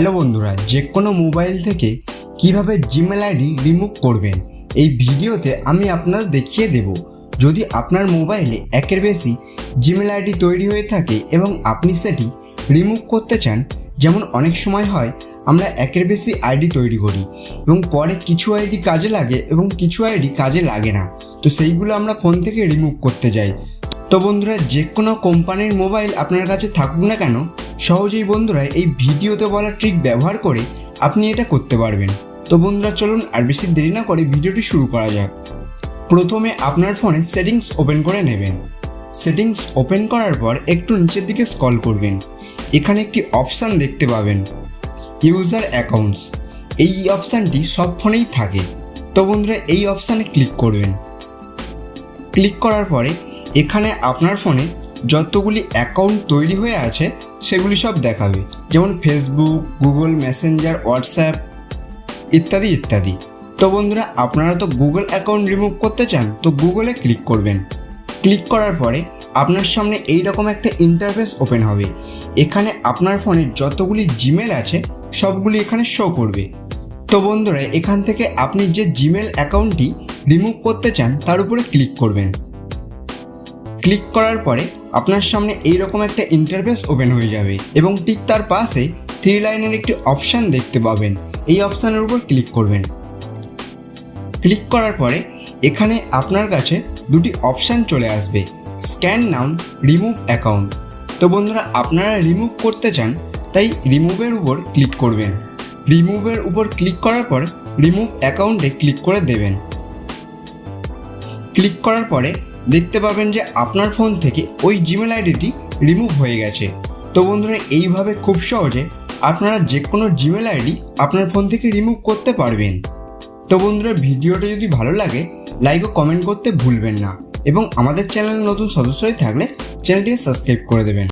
Hello বন্ধুরা, যে কোনো মোবাইল থেকে কীভাবে জিমেল আইডি রিমুভ করবেন, এই ভিডিওতে আমি আপনাদের দেখিয়ে দেব। যদি আপনার মোবাইলে একের বেশি জিমেল আইডি তৈরি হয়ে থাকে এবং আপনি সেটি রিমুভ করতে চান, যেমন অনেক সময় হয় আমরা একের বেশি আইডি তৈরি করি এবং পরে কিছু আইডি কাজে লাগে এবং কিছু আইডি কাজে লাগে না, তো সেইগুলো আমরা ফোন থেকে রিমুভ করতে যাই। তো বন্ধুরা, যে কোনো কোম্পানির মোবাইল আপনার কাছে থাকুক না কেন সহজেই বন্ধুরা এই ভিডিওতে বলা ট্রিক ব্যবহার করে আপনি এটা করতে পারবেন। তো বন্ধুরা, চলুন আর বেশি দেরি না করে ভিডিওটি শুরু করা যাক। প্রথমে আপনার ফোনে সেটিংস ওপেন করে নেবেন। সেটিংস ওপেন করার পর একটু নিচের দিকে স্কল করবেন। এখানে একটি অপশান দেখতে পাবেন, ইউজার অ্যাকাউন্টস। এই অপশানটি সব ফোনেই থাকে। তো বন্ধুরা, এই অপশানে ক্লিক করবেন। ক্লিক করার পরে এখানে আপনার ফোনে যতগুলি অ্যাকাউন্ট তৈরি হয়ে আছে, সেগুলি সব দেখাবে। যেমন ফেসবুক গুগল মেসেঞ্জার হোয়াটসঅ্যাপ ইত্যাদি ইত্যাদি। তো বন্ধুরা, আপনারা তো গুগল অ্যাকাউন্ট রিমুভ করতে চান, তো গুগলে ক্লিক করবেন। ক্লিক করার পরে আপনার সামনে এই রকম একটা ইন্টারফেস ওপেন হবে। এখানে আপনার ফোনে যতগুলি জিমেল আছে, সবগুলি এখানে শো করবে। তো বন্ধুরা, এখান থেকে আপনি যে জিমেল অ্যাকাউন্টটি রিমুভ করতে চান, তার উপরে ক্লিক করবেন। ক্লিক করার পরে আপনার সামনে এই রকম একটা ইন্টারফেস ওপেন হয়ে যাবে এবং ঠিক তার পাশে থ্রি লাইনের একটি অপশান দেখতে পাবেন। এই অপশানের উপর ক্লিক করবেন। ক্লিক করার পরে এখানে আপনার কাছে দুটি অপশান চলে আসবে। স্ক্যান নাম রিমুভ অ্যাকাউন্ট তো বন্ধুরা, আপনারা রিমুভ করতে চান, তাই রিমুভের উপর ক্লিক করবেন। রিমুভের উপর ক্লিক করার পর রিমুভ অ্যাকাউন্টে ক্লিক করে দেবেন। ক্লিক করার পরে দেখতে পাবেন যে আপনার ফোন থেকে ওই জিমেল আইডিটি রিমুভ হয়ে গেছে। তো বন্ধুরা, এইভাবে খুব সহজে আপনারা যে কোনো জিমেল আইডি আপনার ফোন থেকে রিমুভ করতে পারবেন। তো বন্ধুরা, ভিডিওটা যদি ভালো লাগে লাইক ও কমেন্ট করতে ভুলবেন না। এবং আমাদের চ্যানেলে নতুন সদস্য থাকলে চ্যানেলটিকে সাবস্ক্রাইব করে দেবেন।